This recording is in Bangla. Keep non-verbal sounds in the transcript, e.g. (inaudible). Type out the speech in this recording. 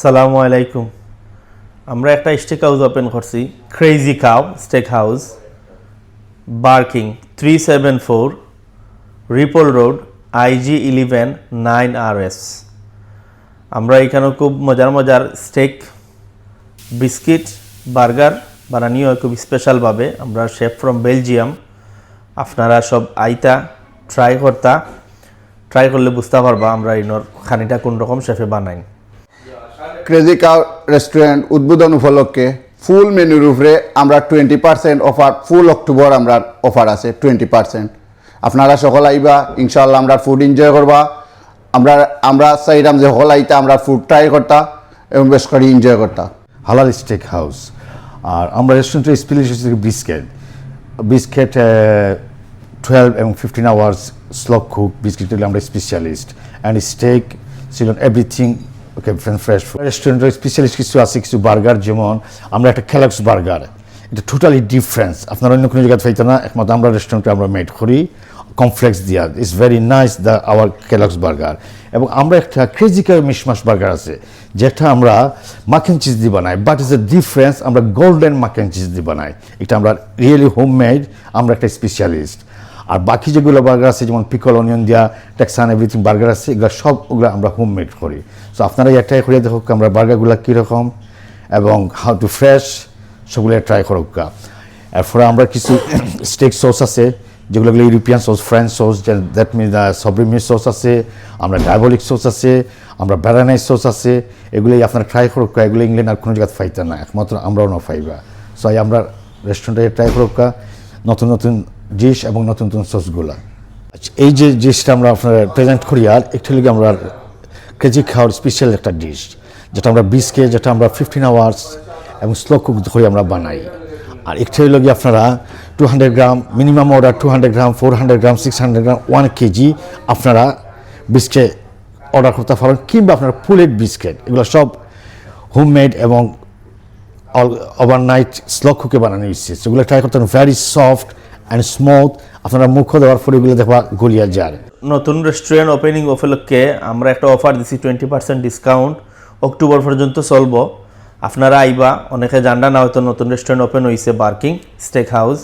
সালামু আলাইকুম। আমরা একটা স্টেক হাউস ওপেন করছি। Crazy cow steak house Barking three seven four Ripple Road IG eleven nine R S আমরা এখানে খুব মজার মজার স্টেক বিস্কিট বার্গার বানানিও খুব স্পেশালভাবে আমরা শেফ ফ্রম বেলজিয়াম আপনারা সব আইতা ট্রাই করতা। ট্রাই করলে বুঝতে পারবা আমরা ইনোর খানিটা কোন রকম শেফে বানাই। ক্রেজি কাউ রেস্টুরেন্ট উদ্বোধন উপলক্ষে ফুল মেনুর উপরে আমরা twenty percent offer full October আমরা অফার আছে টোয়েন্টি পার্সেন্ট আপনারা সকল আইবা ইনশাল্লাহ আমরা ফুড এনজয় করবা। আমরা আমরা চাইলাম যে সকল আইতা আমরা ফুড ট্রাই করতা এবং বেশ করে এনজয় করতা। হালাল স্টেক হাউস আর আমরা রেস্টুরেন্টের স্পেশালিস্ট বিস্কেট বিস্কেট টুয়েলভ এবং fifteen hours slow cook brisket আমরা স্পেশালিস্ট অ্যান্ড স্টেক ছিল এভরিথিং ওকে ফ্রেশ ফুড রেস্টুরেন্টের স্পেশালিস্ট কিছু আছে, কিছু বার্গার যেমন আমরা একটা ক্যালাক্স বার্গার এটা টোটালি ডিফারেন্স আপনারা অন্য কোনো জায়গায় পাইতে না, একমাত্র আমরা রেস্টুরেন্টে আমরা মেড করি। কমপ্লেক্স দিয়া। It's very nice the hour ক্যালক্স burger এবং আমরা একটা ক্রেজিকার মিশমাস বার্গার আছে, যেটা আমরা মাখন চিজ দিয়ে বানাই। বাট ইজ এ ডিফারেন্স আমরা গোল্ডেন মাখন চিজ দিয়ে বানাই। এটা আমরা রিয়েলি হোমমেড আমরা একটা স্পেশালিস্ট আর বাকি যেগুলো বার্গার আছে, যেমন পিকল অনিয়ন দিয়া টেক্সান এভরিথিং বার্গার আছে, এগুলো সব ওগুলো আমরা হোমমেড করি। সো আপনারা এটাই করে দেখো আমরা বার্গারগুলো কীরকম এবং হাউ টু ফ্রেশ সেগুলো ট্রাই করুক এরপরে আমরা কিছু (coughs) স্টেক সস আছে, যেগুলো European sauce French sauce that mean সবরিমি sauce আছে, আমরা ডায়াবলিক সস আছে, আমরা ব্যারানাই সস আছে, এগুলোই আপনারা ট্রাই করুক এগুলো ইংল্যান্ড আর কোনো জায়গায় ফাইতে না, একমাত্র আমরাও না ফাইবা। সো আমরা রেস্টুরেন্টে ট্রাই করুক নতুন নতুন ডিশ এবং নতুন নতুন সসগুলা। এই যে ডিশটা আমরা আপনার প্রেজেন্ট করি, আর একটু একচুয়ালি আমরা কেজি খাওয়ার স্পেশাল একটা ডিশ যেটা আমরা বিস্কে যেটা আমরা ফিফটিন আওয়ার্স এবং স্লো কুক করে আমরা বানাই। আর একটা গিয়ে আপনারা two hundred gram minimum order two hundred gram four hundred gram six hundred gram one kg আপনারা বিস্কে অর্ডার করতে পারেন, কিংবা আপনার পুলেট বিস্কেট এগুলো সব হোমমেড এবং ওভারনাইট স্লো কুকে বানানো হয়েছে। সেগুলো ট্রাই করতে ভেরি সফট অ্যান্ড স্মুথ আপনারা মুখ্য দেওয়ার ফুলগুলো দেখবা গুলিয়ার যায় নতুন রেস্টুরেন্ট ওপেনিং উপলক্ষে আমরা একটা অফার দিছি টোয়েন্টি পার্সেন্ট ডিসকাউন্ট অক্টোবর পর্যন্ত চলবো। আপনারা আইবা, অনেকে জানা না হয়তো নতুন রেস্টুরেন্ট ওপেন হয়েছে বার্কিং স্টেক হাউস